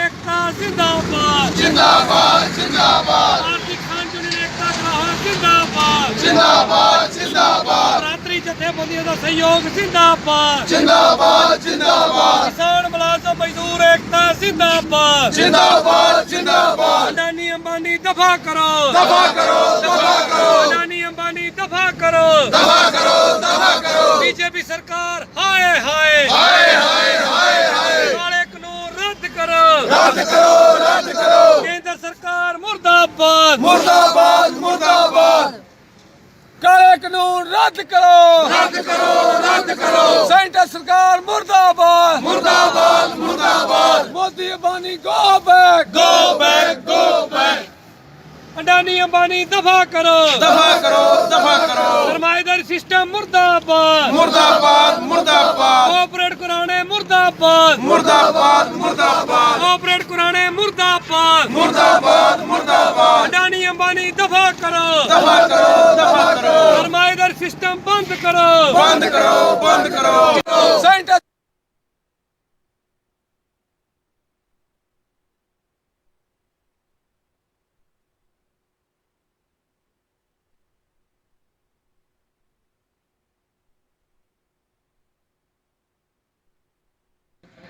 S2: ਜ਼ਿੰਦਾਬਾਦ। ਜ਼ਿੰਦਾਬਾਦ ਜ਼ਿੰਦਾਬਾਦ। ਆਰਥਿਕ ਖਾਨ ਯੂਨੀਅਨ ਏਕਤਾ ਗ੍ਰਾਹਾਂ ਜ਼ਿੰਦਾਬਾਦ। ਜ਼ਿੰਦਾਬਾਦ ਜ਼ਿੰਦਾਬਾਦ। ਰਾਤਰੀ ਜਥੇਬੰਦੀਆਂ ਦਾ ਸਹਿਯੋਗ ਜ਼ਿੰਦਾਬਾਦ। ਜਿੰਦਾਬਾਦ ਜਿੰਦਾਬਾਦ। ਕਿਸਾਨ ਮੁਲਾਜ਼ਮ ਮਜ਼ਦੂਰ ਏਕਤਾ ਜ਼ਿੰਦਾਬਾਦ। ਜਿੰਦਾਬਾਦ ਜਿੰਦਾਬਾਦ। ਅਡਾਨੀ ਅੰਬਾਨੀ ਦਫਾ ਕਰੋ। ਦਫਾ ਕਰੋ ਦਫਾ ਕਰੋ। ਅਡਾਨੀ ਅੰਬਾਨੀ ਦਫਾ ਕਰੋ। ਦਫਾ ਕਰੋ ਦਫਾ ਕਰੋ। ਬੀਜੇਪੀ ਸਰਕਾਰ ਹਾਏ। ਹਾਏ ਹਾਏ ਹਾਏ ਹਾਏ। ਕਾਲੇ ਕਾਨੂੰਨ ਰੱਦ ਕਰੋ ਰੱਦ ਕਰੋ। ਕੇਂਦਰ ਸਰਕਾਰ ਮੁਰਦਾਬਾਦ।
S1: ਮੁਰਦਾਬਾਦ ਮੁਰਦਾਬਾਦ। ਕਾਲੇ ਕਾਨੂੰਨ ਰੱਦ ਕਰੋ। ਰੱਦ ਕਰੋ ਰੱਦ ਕਰੋ। ਸੈਂਟਰ ਸਰਕਾਰ ਮੁਰਦਾਬਾਦ। ਮੁਰਦਾਬਾਦ ਮੁਰਦਾਬਾਦ। Modi Abani go back go back go back
S2: Adani Ambani ਦਫਾ ਕਰੋ।
S1: ਦਫਾ ਕਰੋ ਦਫਾ ਕਰੋ।
S2: ਸਰਮਾਏਦਾਰੀ ਸਿਸਟਮ ਮੁਰਦਾਬਾਦ।
S1: ਮੁਰਦਾਬਾਦ ਮੁਰਦਾਬਾਦ।
S2: ਕੋਆਪਰੇਟ ਕੁਰਾਣੇ ਮੁਰਦਾਬਾਦ।
S1: ਮੁਰਦਾਬਾਦ ਮੁਰਦਾਬਾਦ।
S2: ਕੋਆਪਰੇਟ ਕੁਰਾਣੇ ਮੁਰਦਾਬਾਦ।
S1: ਮੁਰਦਾਬਾਦ ਮੁਰਦਾਬਾਦ।
S2: ਅਡਾਨੀ ਅੰਬਾਨੀ ਦਫਾ ਕਰੋ।
S1: ਦਫਾ ਕਰੋ ਦਫਾ ਕਰੋ।
S2: ਸਰਮਾਏਦਾਰ ਸਿਸਟਮ ਬੰਦ ਕਰੋ।
S1: ਬੰਦ ਕਰੋ ਬੰਦ ਕਰੋ। ਸੈਂਟਰ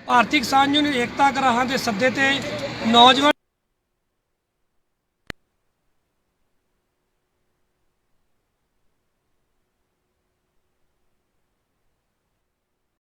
S2: ਭਾਰਤੀ ਕਿਸਾਨ ਯੂਨੀਅਨ ਏਕਤਾ ਗ੍ਰਾਹਾਂ ਦੇ ਸੱਦੇ ਤੇ ਨੌਜਵਾਨ